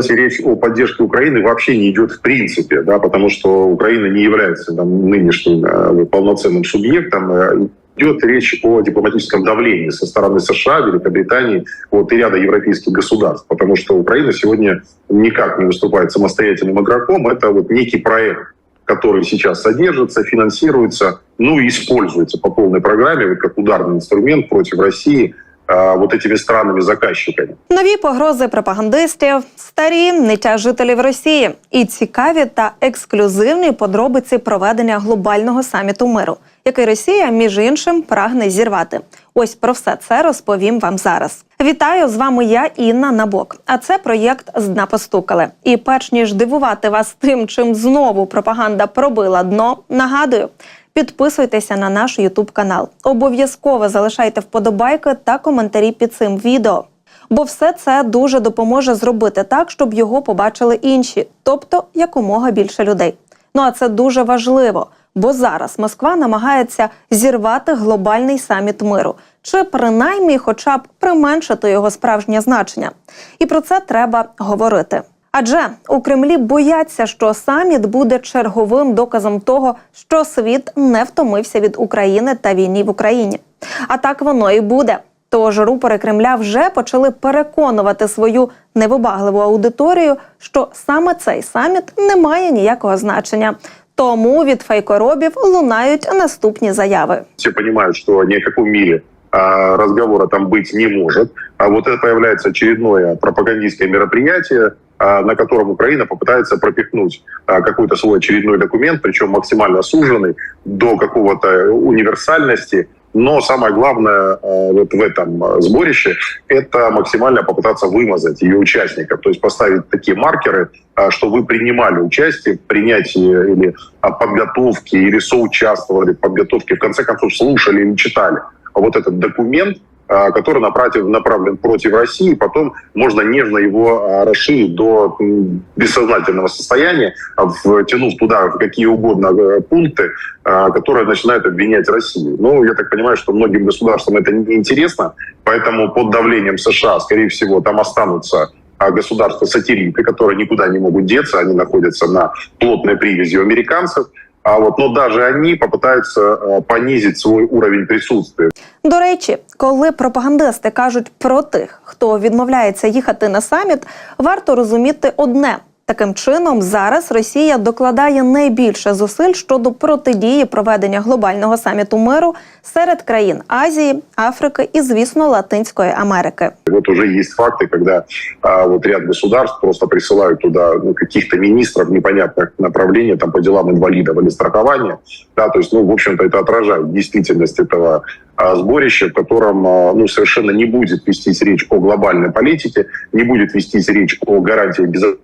Если речь о поддержке Украины вообще не идет в принципе, да, потому что Украина не является там, нынешним э, полноценным субъектом. Э, Идет речь о дипломатическом давлении со стороны США, Великобритании вот, и ряда европейских государств, потому что Украина сегодня никак не выступает самостоятельным игроком. Это вот некий проект, который сейчас содержится, финансируется, ну и используется по полной программе вот, как ударный инструмент против России вот этими странами-заказчиками. Нові погрози пропагандистів, старі ниття жителів Росії і цікаві та ексклюзивні подробиці проведення глобального саміту миру, який Росія між іншим прагне зірвати. Ось про все це розповім вам зараз. Вітаю з вами я, Інна Набок. А це проєкт з дна постукали. І перш ніж дивувати вас тим, чим знову пропаганда пробила дно, нагадую. Підписуйтеся на наш Ютуб канал. Обов'язково залишайте вподобайки та коментарі під цим відео. Бо все це дуже допоможе зробити так, щоб його побачили інші, тобто якомога більше людей. Ну а це дуже важливо, бо зараз Москва намагається зірвати глобальний саміт миру, чи принаймні, хоча б применшити його справжнє значення. І про це треба говорити. Адже у Кремлі бояться, що саміт буде черговим доказом того, що світ не втомився від України та війни в Україні. А так воно і буде. Тож рупори Кремля вже почали переконувати свою невибагливу аудиторію, що саме цей саміт не має ніякого значення. Тому від фейкоробів лунають наступні заяви. Все понимают, что ни о каком мире а, разговора там быть не может. А вот это появляется очередное пропагандистское мероприятие, на котором Украина попытается пропихнуть а, какой-то свой очередной документ, причем максимально суженный до какого-то универсальности. Но самое главное а, вот в этом а, сборище – это максимально попытаться вымазать ее участников, то есть поставить такие маркеры, а, что вы принимали участие в принятии или а, подготовке, или соучаствовали в подготовке, в конце концов слушали или читали вот этот документ, а, который направлен, направлен против России, потом можно нежно его а, расширить до бессознательного состояния, а, втянув туда в какие угодно э, пункты, которые начинают обвинять Россию. Ну, я так понимаю, что многим государствам это не интересно, поэтому под давлением США, скорее всего, там останутся государства-сателлиты, которые никуда не могут деться, они находятся на плотной привязи у американцев, а от ну даже вони попытаются э, понизить свой уровень присутствия. До речі, коли пропагандисти кажуть про тих, хто відмовляється їхати на саміт, варто розуміти одне. Таким чином, зараз Росія докладає найбільше зусиль щодо протидії проведення глобального саміту миру серед країн Азії, Африки і, звісно, Латинської Америки. Вот уже есть факты, когда а, вот ряд государств просто присылают туда ну, каких-то министров непонятных направлений там, по делам инвалидов или страхования. Да, то есть, ну, в общем-то, это отражает действительность этого а, сборища, в котором а, ну, совершенно не будет вестись речь о глобальной политике, не будет вестись речь о гарантии безопасности.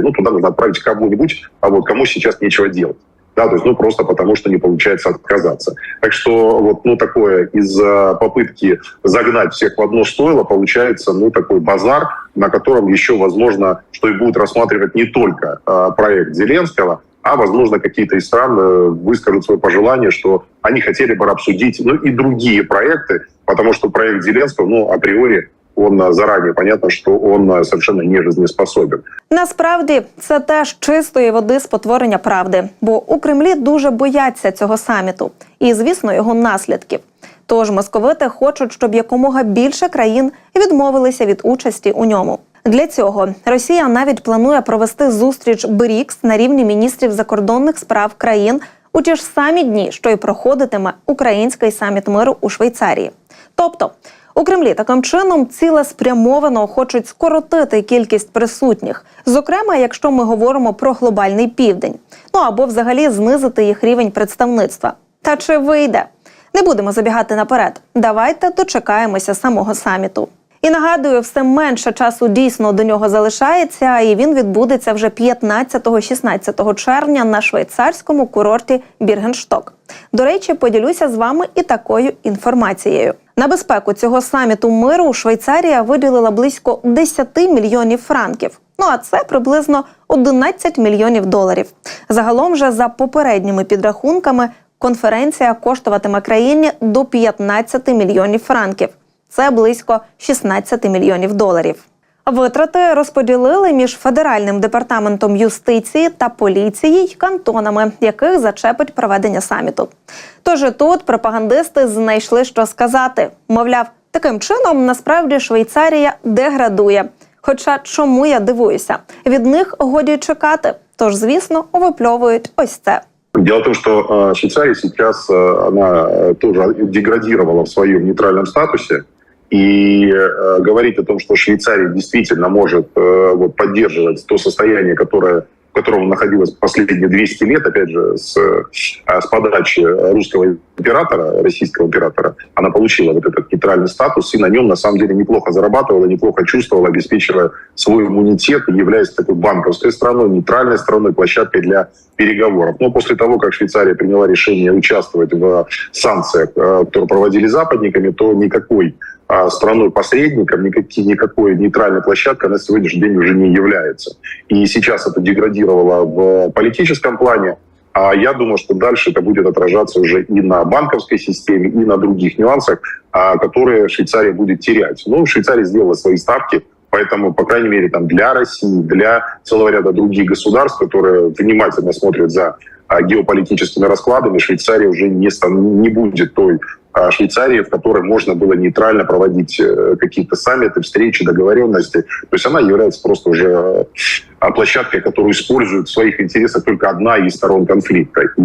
Ну, туда нужно отправить кого-нибудь, а вот кому сейчас нечего делать. Да, то есть, ну, просто потому что не получается отказаться. Так что вот, ну, такое из попытки загнать всех в одно стойло получается, ну, такой базар, на котором еще, возможно, что и будут рассматривать не только э, проект Зеленского, а, возможно, какие-то из стран э, выскажут свое пожелание, что они хотели бы обсудить, ну, и другие проекты, потому что проект Зеленского, ну, априори, он заранее понятно, что он совершенно не жизнеспособен. Насправді це теж чистої води спотворення правди, бо у Кремлі дуже бояться цього саміту і, звісно, його наслідків. Тож московити хочуть, щоб якомога більше країн відмовилися від участі у ньому. Для цього Росія навіть планує провести зустріч БРІКС на рівні міністрів закордонних справ країн у ті ж самі дні, що й проходитиме український саміт миру у Швейцарії. Тобто у Кремлі таким чином цілеспрямовано хочуть скоротити кількість присутніх, зокрема, якщо ми говоримо про глобальний південь, ну або взагалі знизити їх рівень представництва. Та чи вийде? Не будемо забігати наперед. Давайте дочекаємося самого саміту. І нагадую, все менше часу дійсно до нього залишається, і він відбудеться вже 15-16 червня на швейцарському курорті Біргеншток. До речі, поділюся з вами і такою інформацією. На безпеку цього саміту миру Швейцарія виділила близько 10 мільйонів франків. Ну а це приблизно 11 мільйонів доларів. Загалом же за попередніми підрахунками конференція коштуватиме країні до 15 мільйонів франків. Це близько 16 мільйонів доларів. Витрати розподілили між федеральним департаментом юстиції та поліції й кантонами, яких зачепить проведення саміту. Тож і тут пропагандисти знайшли що сказати. Мовляв, таким чином насправді Швейцарія деградує. Хоча чому я дивуюся, від них годі чекати. Тож, звісно, випльовують ось це. Дело в том, что э, Швейцария сейчас, э, она э, тоже деградировала в своем нейтральном статусе. И э, говорить о том, что Швейцария действительно может э, вот, поддерживать то состояние, которое в котором находилась последние 200 лет, опять же, с, э, с подачи русского императора, российского императора, она получила вот этот нейтральный статус и на нем, на самом деле, неплохо зарабатывала, неплохо чувствовала, обеспечивая свой иммунитет, являясь такой банковской страной, нейтральной страной, площадкой для переговоров. Но после того, как Швейцария приняла решение участвовать в санкциях, э, которые проводили западниками, то никакой страной-посредником, никакой нейтральной площадкой на сегодняшний день уже не является. И сейчас это деградировало в политическом плане, а я думаю, что дальше это будет отражаться уже и на банковской системе, и на других нюансах, а, которые Швейцария будет терять. Ну, Швейцария сделала свои ставки, Поэтому, по крайней мере, там для России, для целого ряда других государств, которые внимательно смотрят за а, геополитическими раскладами, Швейцария уже не, не будет той а, Швейцарии, в которой можно было нейтрально проводить э, какие-то саммиты, встречи, договоренности. То есть она является просто уже а, площадкой, которую использует в своих интересах только одна из сторон конфликта. І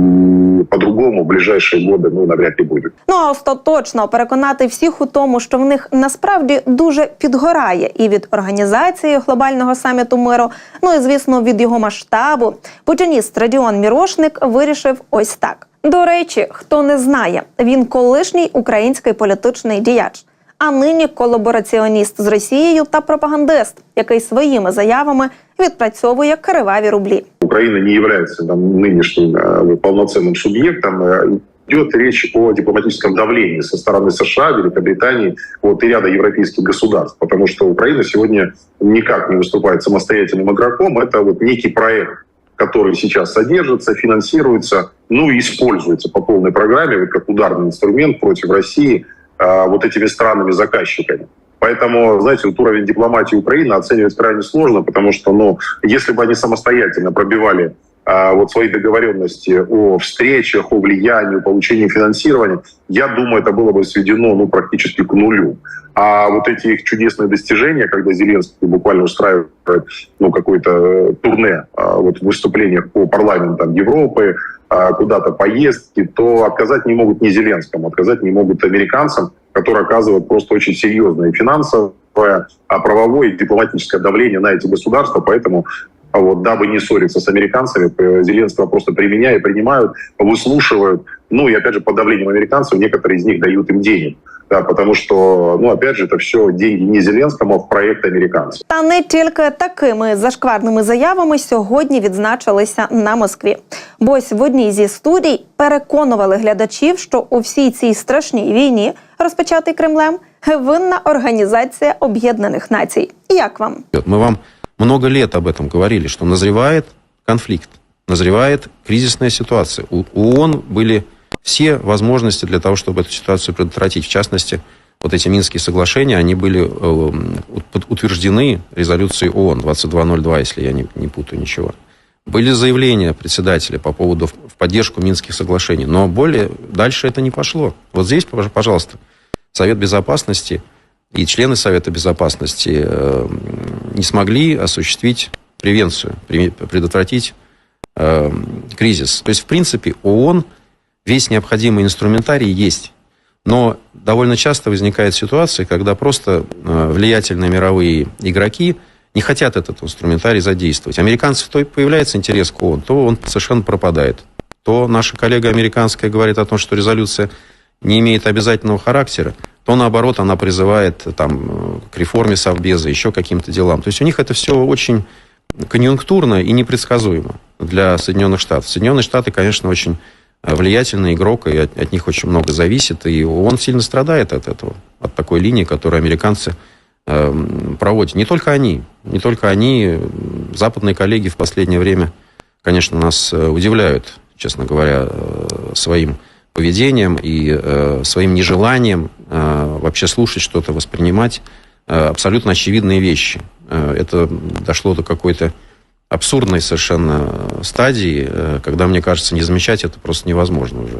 по-другому в ближайшие годы ну навряд ли буде. Ну а остаточно переконати всіх у тому, що в них насправді дуже підгорає і від організації глобального саміту миру, ну і звісно від його масштабу. Путініст Радіон Мірошник вирішив ось так. До речі, хто не знає, він колишній український політичний діяч, а нині колабораціоніст з Росією та пропагандист, який своїми заявами відпрацьовує криваві рублі. Україна не є там нинішнім э, повноцінним суб'єктом. Э, идет речь о дипломатическом давлении со стороны США, Великобритании вот, и ряда европейских государств, потому что Украина сегодня никак не выступает самостоятельным игроком. Это вот некий проект который сейчас содержится, финансируется, ну и используется по полной программе, вот как ударный инструмент против России э, вот этими странами-заказчиками. Поэтому, знаете, вот уровень дипломатии Украины оценивать крайне сложно, потому что, ну, если бы они самостоятельно пробивали вот свои договоренности о встречах, о влиянии, о получении финансирования, я думаю, это было бы сведено ну, практически к нулю. А вот эти их чудесные достижения, когда Зеленский буквально устраивает ну, какое-то турне а, вот, в по парламентам Европы, а, куда-то поездки, то отказать не могут не Зеленскому, отказать не могут американцам, которые оказывают просто очень серьезное финансовое, а правовое и дипломатическое давление на эти государства. Поэтому вот, дабы не ссориться с американцами, Зеленского просто применяют, принимают, выслушивают. Ну и опять же, под давлением американцев некоторые из них дают им денег. Да, потому что, ну, опять же, это все деньги не Зеленському, а в проект американців. Та не тільки такими зашкварними заявами сьогодні відзначилися на Москві. Бо ось в одній зі студій переконували глядачів, що у всій цій страшній війні, розпочатий Кремлем, винна організація Об'єднаних Націй. Як вам? Ми вам Много лет об этом говорили, что назревает конфликт, назревает кризисная ситуация. У ООН были все возможности для того, чтобы эту ситуацию предотвратить. В частности, вот эти Минские соглашения, они были э, утверждены резолюцией ООН 2202, если я не, не путаю ничего. Были заявления председателя по поводу в поддержку Минских соглашений, но более дальше это не пошло. Вот здесь, пожалуйста, Совет Безопасности и члены Совета Безопасности э, не смогли осуществить превенцию, предотвратить э, кризис. То есть, в принципе, ООН весь необходимый инструментарий есть. Но довольно часто возникает ситуация, когда просто э, влиятельные мировые игроки не хотят этот инструментарий задействовать. Американцев то появляется интерес к ООН, то он совершенно пропадает. То наша коллега американская говорит о том, что резолюция не имеет обязательного характера, то наоборот она призывает там, к реформе Совбеза, еще каким-то делам. То есть у них это все очень конъюнктурно и непредсказуемо для Соединенных Штатов. Соединенные Штаты, конечно, очень влиятельный игрок, и от, от них очень много зависит, и он сильно страдает от этого, от такой линии, которую американцы э, проводят. Не только они, не только они, западные коллеги в последнее время, конечно, нас э, удивляют, честно говоря, э, своим поведением и э, своим нежеланием э, вообще слушать что-то, воспринимать э, абсолютно очевидные вещи. э, это дошло до какой-то абсурдной совершенно стадии, э, когда, мне кажется, не замечать это просто невозможно уже.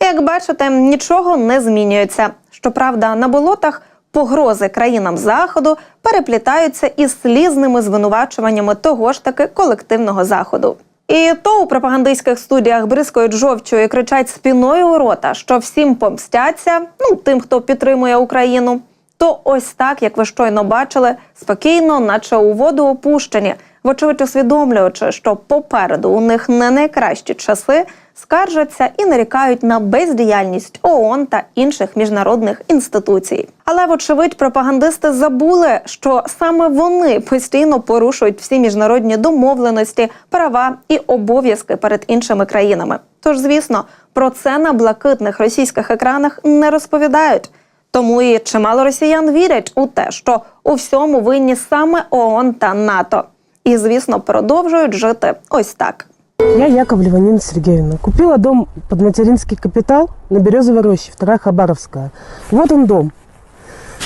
Як бачите, нічого не змінюється. Щоправда, на болотах погрози країнам заходу переплітаються із слізними звинувачуваннями того ж таки колективного заходу. І то у пропагандистських студіях бризкають жовчою і кричать спіною у рота, що всім помстяться, ну тим, хто підтримує Україну. То ось так, як ви щойно бачили, спокійно, наче у воду опущені, вочевидь усвідомлюючи, що попереду у них не найкращі часи, скаржаться і нарікають на бездіяльність ООН та інших міжнародних інституцій. Але вочевидь, пропагандисти забули, що саме вони постійно порушують всі міжнародні домовленості, права і обов'язки перед іншими країнами. Тож, звісно, про це на блакитних російських екранах не розповідають. Тому і чимало росіян вірять у те, що у всьому винні саме ООН та НАТО. І, звісно, продовжують жити ось так. Я Яковлева Нина Сергеевна. Купила дом под материнский капитал на Березовой роще, вторая Хабаровская. Вот он дом.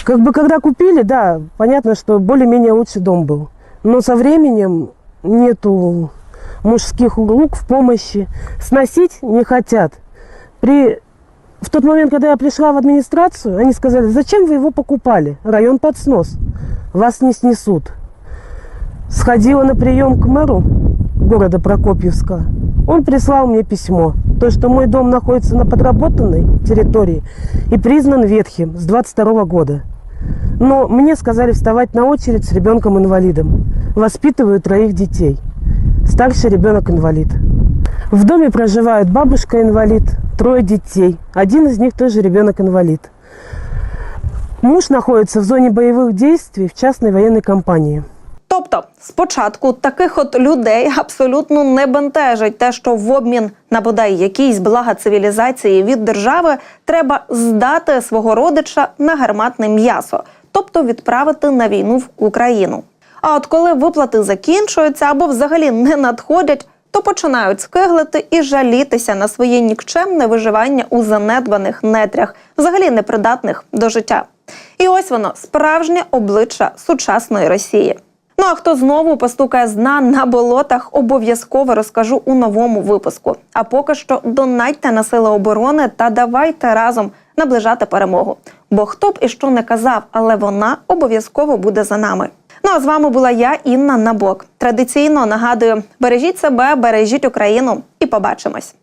Как бы когда купили, да, понятно, что более-менее лучший дом был. Но со временем нету мужских рук в помощи. Сносить не хотят. При... В тот момент, когда я пришла в администрацию, они сказали, зачем вы его покупали? Район под снос. Вас не снесут. Сходила на прием к мэру города Прокопьевска. Он прислал мне письмо, то, что мой дом находится на подработанной территории и признан ветхим с 22 года. Но мне сказали вставать на очередь с ребенком-инвалидом. Воспитываю троих детей. Старший ребенок инвалид. В доме проживают бабушка-инвалид, трое детей. Один из них тоже ребенок-инвалид. Муж находится в зоне боевых действий в частной военной компании. Тобто, спочатку таких от людей абсолютно не бентежить те, що в обмін на бодай якісь блага цивілізації від держави треба здати свого родича на гарматне м'ясо, тобто відправити на війну в Україну. А от коли виплати закінчуються або взагалі не надходять, то починають скиглити і жалітися на своє нікчемне виживання у занедбаних нетрях, взагалі непридатних до життя. І ось воно справжнє обличчя сучасної Росії. Ну а хто знову постукає з дна на болотах, обов'язково розкажу у новому випуску. А поки що донайте на сили оборони та давайте разом наближати перемогу. Бо хто б і що не казав, але вона обов'язково буде за нами. Ну а з вами була я, Інна Набок. Традиційно нагадую: бережіть себе, бережіть Україну і побачимось.